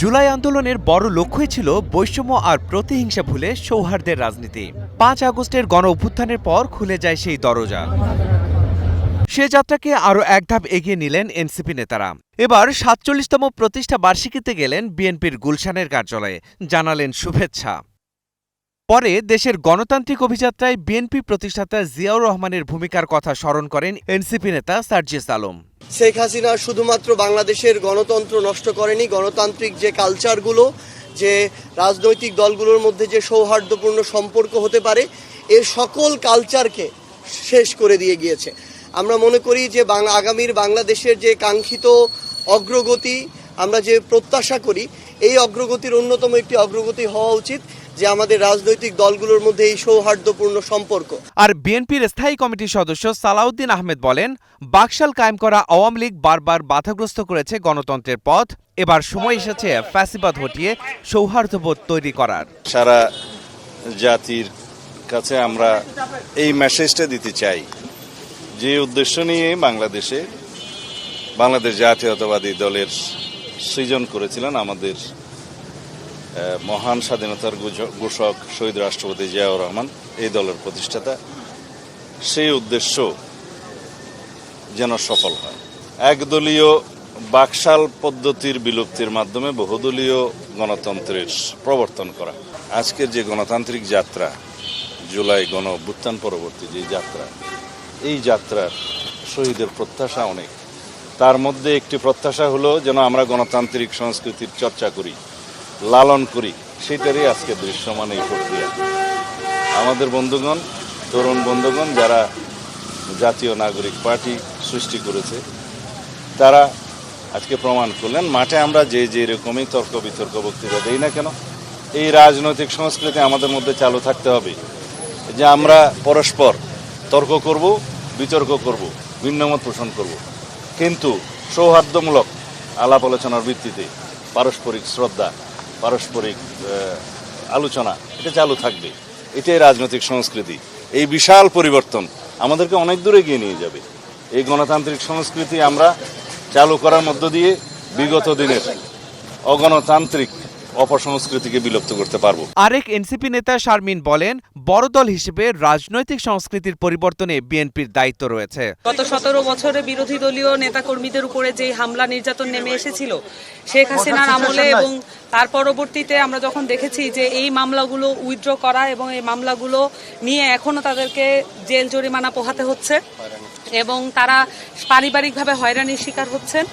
জুলাই আন্দোলনের বড় লক্ষ্যই ছিল বৈষম্য আর প্রতিহিংসা ভুলে সৌহার্দ্যের রাজনীতি। পাঁচ আগস্টের গণ অভ্যুত্থানের পর খুলে যায় সেই দরজা। সে যাত্রাকে আরও এক ধাপ এগিয়ে নিলেন এনসিপি নেতারা। এবার সাতচল্লিশতম প্রতিষ্ঠা বার্ষিকীতে গেলেন বিএনপির গুলশানের কার্যালয়ে। জানালেন শুভেচ্ছা। পরে দেশের গণতান্ত্রিক অভিযাত্রায় বিএনপি প্রতিষ্ঠাতা জিয়াউর রহমানের ভূমিকার কথা স্মরণ করেন এনসিপি নেতা সার্জিস আলম। শেখ হাসিনা শুধুমাত্র বাংলাদেশের গণতন্ত্র নষ্ট করেনি, গণতান্ত্রিক যে কালচারগুলো, যে রাজনৈতিক দলগুলোর মধ্যে যে সৌহার্দ্যপূর্ণ সম্পর্ক হতে পারে এর সকল কালচারকে শেষ করে দিয়ে গিয়েছে। আমরা মনে করি যে বাংলা আগামীর বাংলাদেশের যে কাঙ্ক্ষিত অগ্রগতি, আমরা যে প্রত্যাশা করি, এই অগ্রগতির অন্যতম একটি অগ্রগতি হওয়া উচিত। যে আমাদের রাজনৈতিক দলগুলোর মধ্যে এই সৌহার্দ্যপূর্ণ সম্পর্ক। আর বিএনপির স্থায়ী কমিটির সদস্য সালাউদ্দিন আহমেদ বলেন বাকশাল কায়েম করা আওয়ামী লীগ বারবার বাধাগ্রস্ত করেছে গণতন্ত্রের পথ। এবার সময় এসেছে ফ্যাসিবাদ হটিয়ে সৌহার্দ্যবোধ তৈরি করার। সারা জাতির কাছে আমরা এই মেসেজটা দিতে চাই যে উদ্দেশ্য নিয়ে বাংলাদেশে বাংলাদেশ জাতীয়তাবাদী দলের সৃজন করেছিলেন আমাদের মহান স্বাধীনতার ঘোষক শহীদ রাষ্ট্রপতি জিয়াউর রহমান, এই দলের প্রতিষ্ঠাতা। সেই উদ্দেশ্য যেন সফল হয়। একদলীয় বাকশাল পদ্ধতির বিলুপ্তির মাধ্যমে বহুদলীয় গণতন্ত্রের প্রবর্তন করা। আজকের যে গণতান্ত্রিক যাত্রা, জুলাই গণ অভ্যুত্থান পরবর্তী যে যাত্রা, এই যাত্রার শহীদের প্রত্যাশা অনেক। তার মধ্যে একটি প্রত্যাশা হলো যেন আমরা গণতান্ত্রিক সংস্কৃতির চর্চা করি। লালন করি, সেটারই আজকে দৃশ্যমান এই প্রক্রিয়া। আমাদের বন্ধুগণ, তরুণ বন্ধুগণ, যারা জাতীয় নাগরিক পার্টি সৃষ্টি করেছে, তারা আজকে প্রমাণ করলেন, মাঠে আমরা যে যে রকমই তর্ক বিতর্ক, বক্তৃতা দেই না কেন, এই রাজনৈতিক সংস্কৃতি আমাদের মধ্যে চালু থাকতে হবে যে আমরা পরস্পর তর্ক করব, বিতর্ক করব, ভিন্নমত পোষণ করব। কিন্তু সৌহার্দ্যমূলক আলাপ আলোচনার ভিত্তিতে পারস্পরিক শ্রদ্ধা পারস্পরিক আলোচনা, এটা চালু থাকবে। এটাই রাজনৈতিক সংস্কৃতি। এই বিশাল পরিবর্তন আমাদেরকে অনেক দূরে গিয়ে নিয়ে যাবে। এই গণতান্ত্রিক সংস্কৃতি আমরা চালু করার মধ্য দিয়ে বিগত দিনের অগণতান্ত্রিক অপসংস্কৃতিকে বিলুপ্ত করতে পারব। আরেক এনসিপি নেতা শারমিন বলেন বড় দল হিসেবে রাজনৈতিক সংস্কৃতির পরিবর্তনে বিএনপির দায়িত্ব রয়েছে। গত সতেরো বছরে বিরোধী দলীয় নেতাকর্মীদের উপরে যে হামলা নির্যাতন নেমে এসেছিল শেখ হাসিনার আমলে এবং তার পরবর্তীতে আমরা যখন দেখেছি যে এই মামলাগুলো উইথড্র করা এবং এই মামলাগুলো নিয়ে এখনও তাদেরকে জেল জরিমানা পোহাতে হচ্ছে এবং তারা পারিবারিকভাবে হয়রানির শিকার হচ্ছেন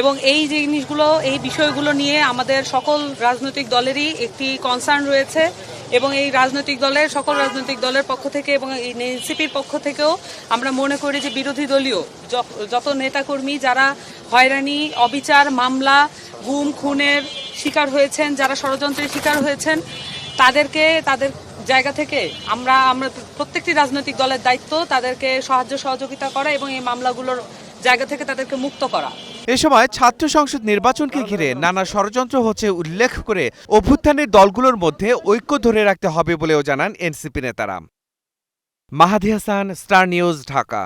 এবং এই জিনিসগুলো, এই বিষয়গুলো নিয়ে আমাদের সকল রাজনৈতিক দলেরই একটি কনসার্ন রয়েছে এবং এই রাজনৈতিক দলের, সকল রাজনৈতিক দলের পক্ষ থেকে এবং এই এনসিপির পক্ষ থেকেও আমরা মনে করি যে বিরোধী দলীয় যত নেতাকর্মী যারা হয়রানি, অবিচার, মামলা, গুম, খুনের শিকার হয়েছেন, যারা ষড়যন্ত্রের শিকার হয়েছেন, তাদেরকে, তাদের জায়গা থেকে আমরা আমরা প্রত্যেকটি রাজনৈতিক দলের দায়িত্ব তাদেরকে সাহায্য সহযোগিতা করা এবং এই মামলাগুলোর জায়গা থেকে তাদেরকে মুক্ত করা। এ সময় ছাত্র সংসদ নির্বাচনকে ঘিরে নানা ষড়যন্ত্র হচ্ছে উল্লেখ করে অভ্যুত্থানের দলগুলোর মধ্যে ঐক্য ধরে রাখতে হবে বলেও জানান এনসিপি নেতারা। Mahadi Hasan, Star News, Dhaka.